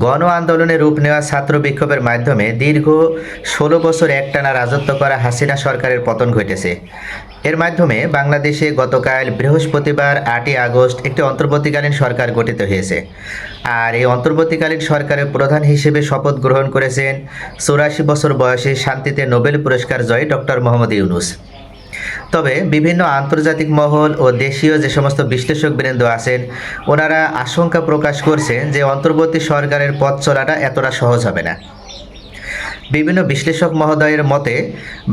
গণ আন্দোলনে রূপ নেওয়া ছাত্র বিক্ষোভের মাধ্যমে দীর্ঘ ষোলো বছর একটানা রাজত্ব করা হাসিনা সরকারের পতন ঘটেছে। এর মাধ্যমে বাংলাদেশে গতকাল বৃহস্পতিবার আটই আগস্ট একটি অন্তর্বর্তীকালীন সরকার গঠিত হয়েছে। আর এই অন্তর্বর্তীকালীন সরকারের প্রধান হিসেবে শপথ গ্রহণ করেছেন চৌরাশি বছর বয়সে শান্তিতে নোবেল পুরস্কার জয়ী ডক্টর মোহাম্মদ ইউনুস। তবে বিভিন্ন আন্তর্জাতিক মহল ও দেশীয় যে সমস্ত বিশ্লেষক বৃন্দ আছেন, ওনারা আশঙ্কা প্রকাশ করছেন যে অন্তর্বর্তী সরকারের পথ চলাটা এতটা সহজ হবে না। বিভিন্ন বিশ্লেষক মহোদয়ের মতে,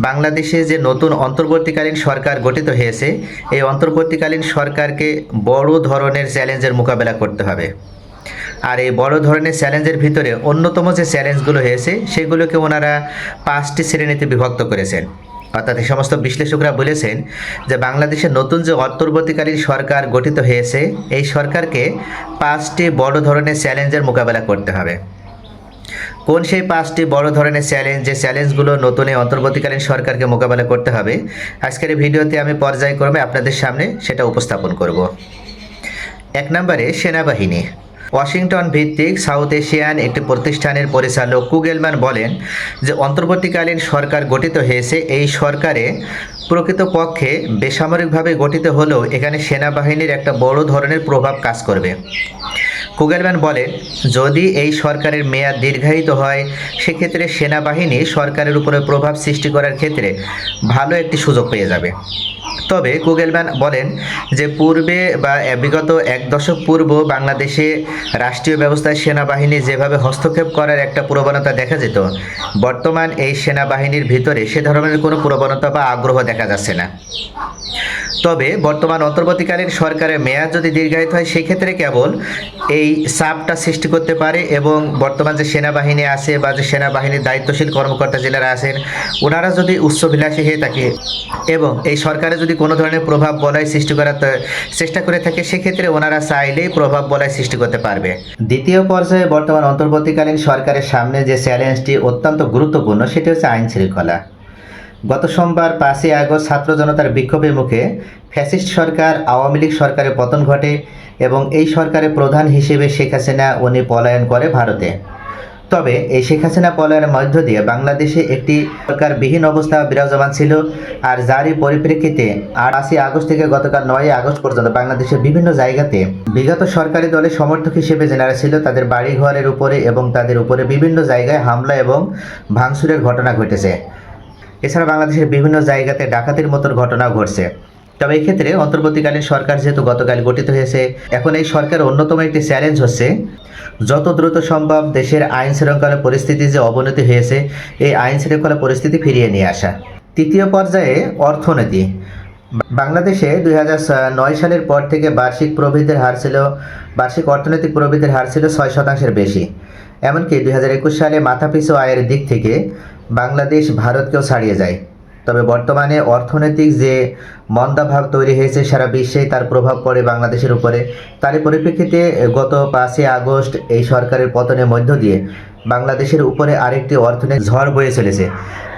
বাংলাদেশে যে নতুন অন্তর্বর্তীকালীন সরকার গঠিত হয়েছে, এই অন্তর্বর্তীকালীন সরকারকে বড় ধরনের চ্যালেঞ্জের মোকাবেলা করতে হবে। আর এই বড় ধরনের চ্যালেঞ্জের ভিতরে অন্যতম যে চ্যালেঞ্জগুলো হয়েছে, সেগুলোকে ওনারা পাঁচটি শ্রেণীতে বিভক্ত করেছেন। অর্থাৎ এই সমস্ত বিশ্লেষকরা বলেছেন যে বাংলাদেশের নতুন যে অন্তর্বর্তীকালীন সরকার গঠিত হয়েছে, এই সরকারকে পাঁচটি বড় ধরনের চ্যালেঞ্জের মোকাবেলা করতে হবে। কোন সেই পাঁচটি বড় ধরনের চ্যালেঞ্জ, যে চ্যালেঞ্জগুলো নতুন এই অন্তর্বর্তীকালীন সরকারকে মোকাবেলা করতে হবে, আজকের এই ভিডিওতে আমি পর্যায়ক্রমে আপনাদের সামনে সেটা উপস্থাপন করব। এক নম্বরে সেনাবাহিনী। ওয়াশিংটন ভিত্তিক সাউথ এশিয়ান একটি প্রতিষ্ঠানের পরিচালক কুগেলম্যান বলেন যে অন্তর্বর্তীকালীন সরকার গঠিত হয়েছে। এই সরকারে প্রকৃতপক্ষে বেসামরিকভাবে গঠিত হলেও এখানে সেনাবাহিনীর একটা বড় ধরনের প্রভাব কাজ করবে। কুগেলম্যান বলেন, যদি এই সরকারের মেয়াদ দীর্ঘায়িত হয়, সেক্ষেত্রে সেনাবাহিনী সরকারের উপরে প্রভাব সৃষ্টি করার ক্ষেত্রে ভালো একটি সুযোগ পেয়ে যাবে। তবে কুগেলম্যান বলেন যে পূর্বে বা বিগত এক দশক পূর্ব বাংলাদেশে রাষ্ট্রীয় ব্যবস্থায় সেনাবাহিনী যেভাবে হস্তক্ষেপ করার একটা প্রবণতা দেখা যেত, বর্তমান এই সেনাবাহিনীর ভিতরে সে ধরনের কোনো প্রবণতা বা আগ্রহ দেখা যাচ্ছে না। তবে বর্তমান অন্তর্বর্তীকালীন সরকারের মেয়াদ যদি দীর্ঘায়িত হয়, সেক্ষেত্রে কেবল এই চাপটা সৃষ্টি করতে পারে এবং বর্তমান যে সেনাবাহিনী আছে বা যে সেনাবাহিনীর দায়িত্বশীল কর্মকর্তা যারা আছেন, ওনারা যদি উচ্চবিলাসী হয়ে থাকে এবং এই সরকারে যদি কোনো ধরনের প্রভাব বলয় সৃষ্টি করার চেষ্টা করে থাকে, সেক্ষেত্রে ওনারা চাইলেই প্রভাব বলয় সৃষ্টি করতে পারবে। দ্বিতীয় পর্যায়ে বর্তমান অন্তর্বর্তীকালীন সরকারের সামনে যে চ্যালেঞ্জটি অত্যন্ত গুরুত্বপূর্ণ, সেটি হচ্ছে আইন শৃঙ্খলা। গত সোমবার পাঁচই আগস্ট ছাত্র জনতার বিক্ষোভের মুখে ফ্যাসিস্ট সরকার, আওয়ামী লীগ সরকারের পতন ঘটে এবং এই সরকারের প্রধান হিসেবে শেখ হাসিনা, উনি পলায়ন করে ভারতে। তবে এই শেখ হাসিনা পলায়নের মধ্য দিয়ে বাংলাদেশে একটি সরকারবিহীন অবস্থা বিরাজমান ছিল আর যারই পরিপ্রেক্ষিতে আর আশি আগস্ট থেকে গতকাল নয় আগস্ট পর্যন্ত বাংলাদেশের বিভিন্ন জায়গাতে বিগত সরকারি দলের সমর্থক হিসেবে যারা ছিল তাদের বাড়ি ঘরের উপরে এবং তাদের উপরে বিভিন্ন জায়গায় হামলা এবং ভাঙচুরের ঘটনা ঘটেছে। এছাড়া বাংলাদেশের বিভিন্ন জায়গাতে ডাকাতির মতন ঘটনা ঘটছে। তবে এই ক্ষেত্রে অন্তর্বর্তীকালীন সরকার যেহেতু গতকাল গঠিত হয়েছে, এখন এই সরকার অন্যতম একটি চ্যালেঞ্জ হচ্ছে, যত দ্রুত সম্ভব দেশের আইন শৃঙ্খলা পরিস্থিতি যে অবনতি হয়েছে, এই আইন শৃঙ্খলা পরিস্থিতি ফিরিয়ে নিয়ে আসা। তৃতীয় পর্যায়ে অর্থনীতি। বাংলাদেশে দুই নয় সালের পর থেকে বার্ষিক প্রবৃদ্ধির হার ছিল, বার্ষিক অর্থনৈতিক প্রবৃদ্ধির হার ছিল ছয় শতাংশের বেশি। এমনকি দুই হাজার একুশ সালে মাথাপিছু আয়ের দিক থেকে বাংলাদেশ ভারতকেও ছাড়িয়ে যায়। তবে বর্তমানে অর্থনৈতিক যে মন্দাভাব তৈরি হয়েছে সারা বিশ্বে, তার প্রভাব পড়ে বাংলাদেশের উপরে। তারই পরিপ্রেক্ষিতে গত পাঁচই আগস্ট এই সরকারের পতনের মধ্য দিয়ে বাংলাদেশের উপরে আরেকটি অর্থনৈতিক ঝড় বয়ে চলেছে।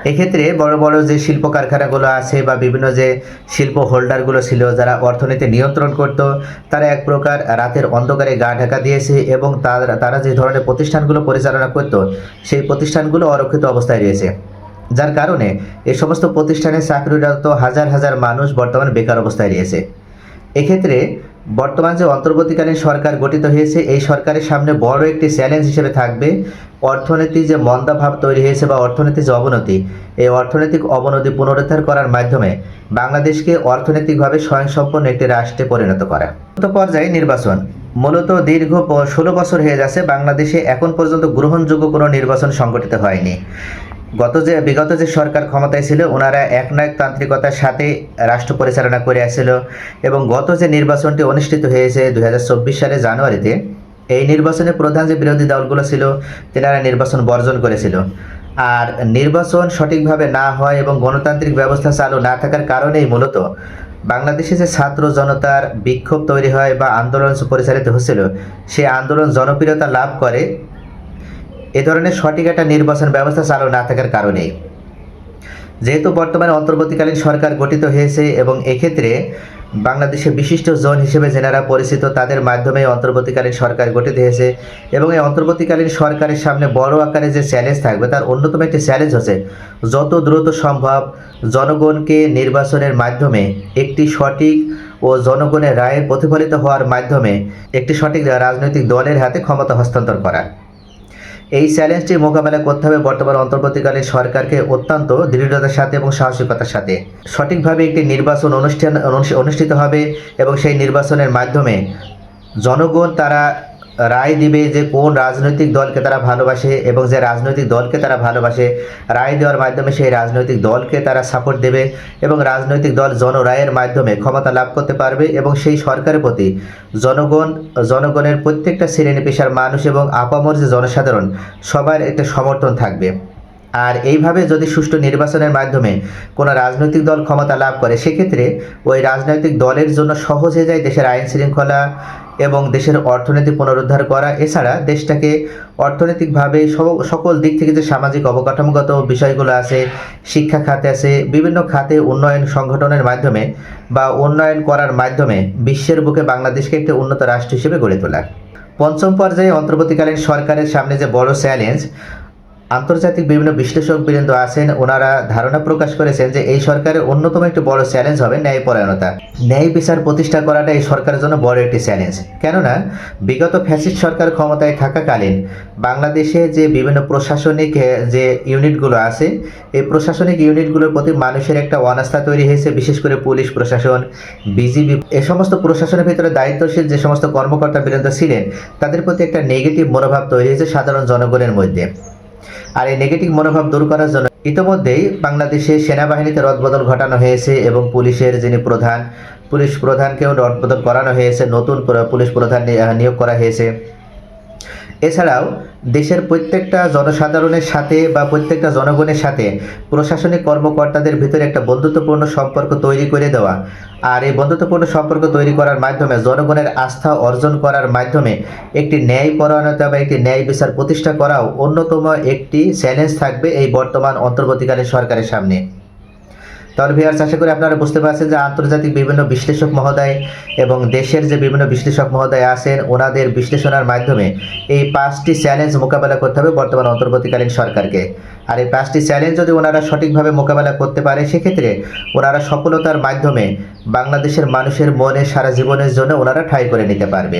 এক্ষেত্রে বড় বড় যে শিল্প কারখানাগুলো আছে বা বিভিন্ন যে শিল্প হোল্ডারগুলো ছিল, যারা অর্থনীতি নিয়ন্ত্রণ করত, তারা এক প্রকার রাতের অন্ধকারে গা ঢাকা দিয়েছে এবং তারা তারা যে ধরনের প্রতিষ্ঠানগুলো পরিচালনা করত, সেই প্রতিষ্ঠানগুলো অরক্ষিত অবস্থায় রয়েছে। যার কারণে এই সমস্ত প্রতিষ্ঠানে চাকরিরত হাজার হাজার মানুষ বর্তমানে বেকার অবস্থায় রয়েছে। এক্ষেত্রে বর্তমান যে অন্তর্বর্তীকালীন সরকার গঠিত হয়েছে, এই সরকারের সামনে বড় একটি চ্যালেঞ্জ হিসেবে থাকবে। অর্থনীতি যে মন্দাভাব তৈরি হয়েছে বা অর্থনীতির যে অবনতি, এই অর্থনৈতিক অবনতি পুনরুদ্ধার করার মাধ্যমে বাংলাদেশকে অর্থনৈতিকভাবে স্বয়ংসম্পন্ন একটি রাষ্ট্রে পরিণত করা। পর্যায়ে নির্বাচন। মূলত দীর্ঘ ষোলো বছর হয়ে যাচ্ছে বাংলাদেশে এখন পর্যন্ত গ্রহণযোগ্য কোনো নির্বাচন সংগঠিত হয়নি। গত যে, বিগত যে সরকার ক্ষমতায় ছিল, ওনারা একনায়ক তান্ত্রিকতার সাথে রাষ্ট্র পরিচালনা করে আসছিল এবং গত যে নির্বাচনটি অনুষ্ঠিত হয়েছে দুই সালে জানুয়ারিতে, এই নির্বাচনে প্রধান যে বিরোধী দলগুলো ছিল, তেনারা নির্বাচন বর্জন করেছিল। আর নির্বাচন সঠিকভাবে না হয় এবং গণতান্ত্রিক ব্যবস্থা চালু না থাকার কারণেই মূলত বাংলাদেশে যে ছাত্র জনতার বিক্ষোভ তৈরি হয় বা আন্দোলন পরিচালিত হচ্ছিল, সেই আন্দোলন জনপ্রিয়তা লাভ করে এ ধরনের সঠিক একটা নির্বাচন ব্যবস্থা চালু না থাকার কারণেই যেহেতু বর্তমানে অন্তর্বর্তীকালীন সরকার গঠিত হয়েছে এবং এক্ষেত্রে বাংলাদেশের বিশিষ্ট জোন হিসেবে যেনারা পরিচিত, তাদের মাধ্যমে অন্তর্বর্তীকালীন সরকার গঠিত হয়েছে এবং এই অন্তর্বর্তীকালীন সরকারের সামনে বড় আকারে যে চ্যালেঞ্জ থাকবে, তার অন্যতম একটি চ্যালেঞ্জ হচ্ছে যত দ্রুত সম্ভব জনগণকে নির্বাচনের মাধ্যমে একটি সঠিক ও জনগণের রায়ের প্রতিফলিত হওয়ার মাধ্যমে একটি সঠিক রাজনৈতিক দলের হাতে ক্ষমতা হস্তান্তর করা। এই চ্যালেঞ্জটি মোকাবেলা করতে হবে বর্তমান অন্তর্বর্তীকালীন সরকারকে অত্যন্ত দৃঢ়তার সাথে এবং সাহসিকতার সাথে। সঠিকভাবে একটি নির্বাচন অনুষ্ঠান অনুষ্ঠ- অনুষ্ঠিত হবে এবং সেই নির্বাচনের মাধ্যমে জনগণ তারা রায় দিবে যে কোন রাজনৈতিক দলকে তারা ভালোবাসে এবং যে রাজনৈতিক দলকে তারা ভালোবাসে, রায় দেওয়ার মাধ্যমে সেই রাজনৈতিক দলকে তারা সাপোর্ট দেবে এবং রাজনৈতিক দল জনরায়ের মাধ্যমে ক্ষমতা লাভ করতে পারবে এবং সেই সরকারের প্রতি জনগণ, জনগণের প্রত্যেকটা শ্রেণি পেশার মানুষ এবং আপামর যে জনসাধারণ, সবার একটা সমর্থন থাকবে। আর এইভাবে যদি সুষ্ঠু নির্বাচনের মাধ্যমে কোনো রাজনৈতিক দল ক্ষমতা লাভ করে, সেক্ষেত্রে ওই রাজনৈতিক দলের জন্য সহজ হয়ে যায় দেশের আইন শৃঙ্খলা এবং দেশের অর্থনীতি পুনরুদ্ধার করা, এছাড়া দেশটাকে অর্থনৈতিকভাবে সকল দিক থেকে যে সামাজিক অবকাঠামোগত বিষয়গুলো আছে, শিক্ষা খাতে আছে, বিভিন্ন খাতে উন্নয়ন সংগঠনের মাধ্যমে বা উন্নয়ন করার মাধ্যমে বিশ্বের বুকে বাংলাদেশকে একটি উন্নত রাষ্ট্র হিসেবে গড়ে তোলা। পঞ্চম পর্যায়ে অন্তর্বর্তীকালীন সরকারের সামনে যে বড় চ্যালেঞ্জ আন্তর্জাতিক বিভিন্ন বিশ্লেষক বৃন্দ আছেন। ওনারা ধারণা প্রকাশ করেছেন যে এই সরকারের অন্যতম একটি বড় চ্যালেঞ্জ হবে ন্যায়পরায়ণতা। ন্যায় বিচার প্রতিষ্ঠা করাটা এই সরকারের জন্য বড় একটি চ্যালেঞ্জ। কেননা, বিগত ফ্যাসিস্ট সরকার ক্ষমতায় থাকাকালীন বাংলাদেশে যে বিভিন্ন প্রশাসনিক যে ইউনিটগুলো আছে, এই প্রশাসনিক ইউনিটগুলোর প্রতি মানুষের একটা অনাস্থা তৈরি হয়েছে, বিশেষ করে পুলিশ প্রশাসন, বিজিবি। এ সমস্ত প্রশাসনের ভিতরে দায়িত্বশীল যে সমস্ত কর্মকর্তা বৃন্দ ছিলেন, তাদের প্রতি একটা নেগেটিভ মনোভাব তৈরি হয়েছে সাধারণ জনগণের মধ্যে। আর এই নেগেটিভ মনোভাব দূর করার জন্য ইতিমধ্যেই বাংলাদেশে সেনাবাহিনীতে রদবদল ঘটানো হয়েছে এবং পুলিশের যিনি প্রধান, পুলিশ প্রধানকেও রদবদল করানো হয়েছে, নতুন পুলিশ প্রধান নিয়োগ করা হয়েছে। এছাড়াও, দেশের প্রত্যেকটা জনসাধারণের সাথে বা প্রত্যেকটা জনগণের সাথে প্রশাসনিক কর্মকর্তাদের ভিতরে একটা বন্ধুত্বপূর্ণ সম্পর্ক তৈরি করে দেওয়া। আর এই বন্ধুত্বপূর্ণ সম্পর্ক তৈরি করার মাধ্যমে জনগণের আস্থা অর্জন করার মাধ্যমে একটি ন্যায় পরায়ণতা বা একটি ন্যায় বিচার প্রতিষ্ঠা করাও অন্যতম একটি চ্যালেঞ্জ থাকবে এই বর্তমান অন্তর্বর্তীকালীন সরকারের সামনে। তাহলে ভিয়ার্স আশা করি আপনারা বুঝতে পারছেন যে আন্তর্জাতিক বিভিন্ন বিশ্লেষক মহোদয় এবং দেশের যে বিভিন্ন বিশ্লেষক মহোদয় আছেন, ওনাদের বিশ্লেষণের মাধ্যমে এই পাঁচটি চ্যালেঞ্জ মোকাবেলা করতে হবে বর্তমান অন্তর্বর্তীকালীন সরকারকে। আর এই পাঁচটি চ্যালেঞ্জ যদি ওনারা সঠিকভাবে মোকাবেলা করতে পারে, সেক্ষেত্রে ওনারা সফলতার মাধ্যমে বাংলাদেশের মানুষের মনে সারা জীবনের জন্য ওনারা ঠাঁই করে নিতে পারবে।